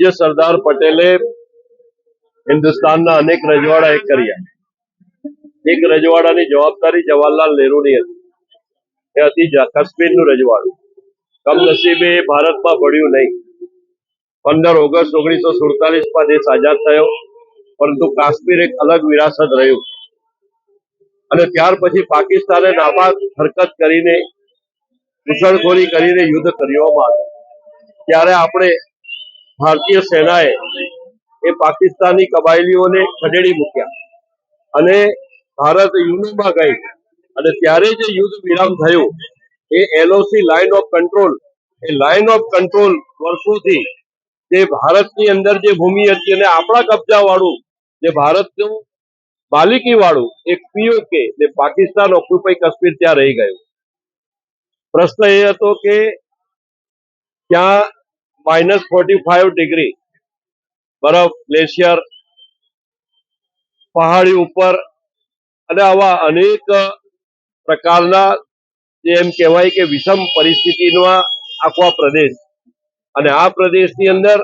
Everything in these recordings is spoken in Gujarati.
પૂજ્ય સરદાર પટેલે હિન્દુસ્તાનના અનેક રજવાડા એક કર્યા. એક રજવાડાની જવાબદારી જવાહરલાલ નહેરુની હતી. એ હતી કાશ્મીરનું રજવાડું. કમનસીબે ભારતમાં ભળ્યું નહીં. પંદર ઓગસ્ટ ઓગણીસો સુડતાલીસમાં દેશ આઝાદ થયો, પરંતુ કાશ્મીર એક અલગ વિરાસત રહ્યું. અને ત્યાર પછી પાકિસ્તાને નાપાક હરકત કરીને, ઘૂસણખોરી કરીને યુદ્ધ કર્યો આવ્યું. ત્યારે આપણે ભારતીય સેનાએ એ પાકિસ્તાની કબાયલીઓને ખદેડી મૂક્યા. અને ભારત યુદ્ધમાં ગઈ. અને ત્યારે જે યુદ્ધ વિરામ થયું, એ એલઓસી લાઇન ઓફ કંટ્રોલ એ લાઇન ઓફ કંટ્રોલ વર્ષોથી જે ભારતની અંદર જે ભૂમિ હતી અને આપણા કબજા વાળું જે ભારતનું માલિકી વાળું એક પીઓકે જે પાકિસ્તાન ઓક્યુપાઈ કાશ્મીર ત્યાં રહી ગયું. પ્રશ્ન એ હતો કે ત્યાં માઇનસ ફોર્ટી ફાઈવ ડિગ્રી બરફ ગ્લેશિયર પહાડી ઉપર. અને આવા અનેક પ્રકારના એમ કહેવાય કે વિષમ પરિસ્થિતિનો આખો પ્રદેશ. અને આ પ્રદેશની અંદર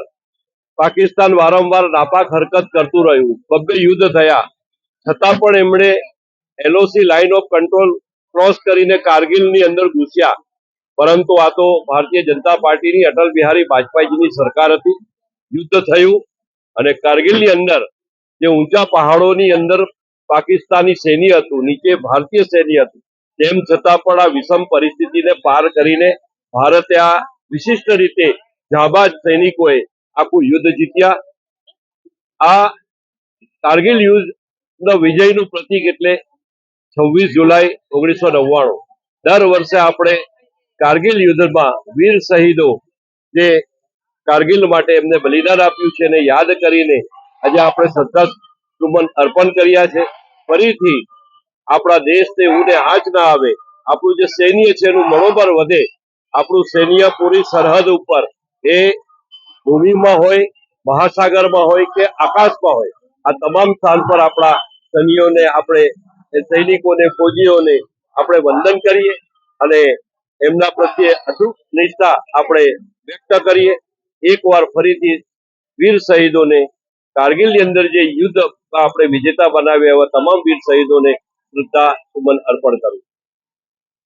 પાકિસ્તાન વારંવાર નાપાક હરકત કરતું રહ્યું. બબ્બે યુદ્ધ થયા. છતાં પણ એમણે LOC line of control cross કરીને કારગિલની અંદર ઘૂસ્યા. પરંતુ આ તો ભારતીય જનતા પાર્ટીની અટલ બિહારી વાજપેયીજીની સરકાર હતી, યુદ્ધ થયું અને કારગિલની અંદર જે ઊંચા પહાડોની અંદર પાકિસ્તાની સૈન્ય હતું, નીચે ભારતીય સૈન્ય હતું, તેમ છતાં પણ આ વિષમ પરિસ્થિતિને પાર કરીને ભારતે આ વિશિષ્ટ રીતે જાબાજ સૈનિકોએ આખું યુદ્ધ જીત્યા. આ કારગિલ યુદ્ધ વિજયનું પ્રતીક એટલે છવ્વીસ જુલાઈ ઓગણીસો નવ્વાણું. દર વર્ષે આપણે કારગિલ યુદ્ધમાં વીર શહીદો જે કારગિલ માટે એમને બલિદાન આપ્યું છે એને યાદ કરીને આજે આપણે શ્રદ્ધા સુમન અર્પણ કર્યા છે. ફરીથી આપણા દેશને ઊને આંચ ના આવે, આપણું જે સૈન્ય છે એનું મનોબળ વધે, આપણું સૈન્ય પૂરી સરહદ ઉપર એ ભૂમિમાં હોય, મહાસાગરમાં હોય કે આકાશમાં હોય, આ તમામ સ્થાન પર આપણા સૈન્યોને, આપણે સૈનિકોને, ફોજીઓને આપણે વંદન કરીએ અને એમના પ્રત્યે અચૂક નિષ્ઠા આપણે વ્યક્ત કરીએ. એકવાર ફરીથી વીર શહીદોને કારગિલની અંદર જે યુદ્ધ આપણે વિજેતા બનાવ્યા એવા તમામ વીર શહીદોને શ્રદ્ધા, સુમન અર્પણ કરું